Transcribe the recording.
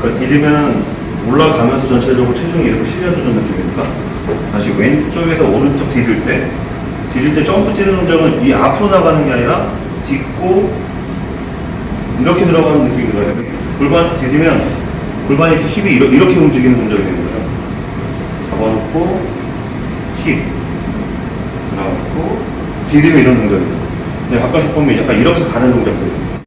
그러니까 디디면 올라가면서 전체적으로 체중이 이렇게 실려주는 느낌이니까 다시 왼쪽에서 오른쪽 디딜 때 디딜 때 점프 뛰는 동작은 이 앞으로 나가는 게 아니라 딛고 이렇게 들어가는 느낌이 들어요. 골반 디디면 골반이 이렇게 힙이 이렇게, 이렇게 움직이는 동작이 되는 거예요. 잡아놓고 힙 잡아놓고 디디면 이런 동작이에요. 근데 가끔씩 보면 약간 이렇게 가는 동작들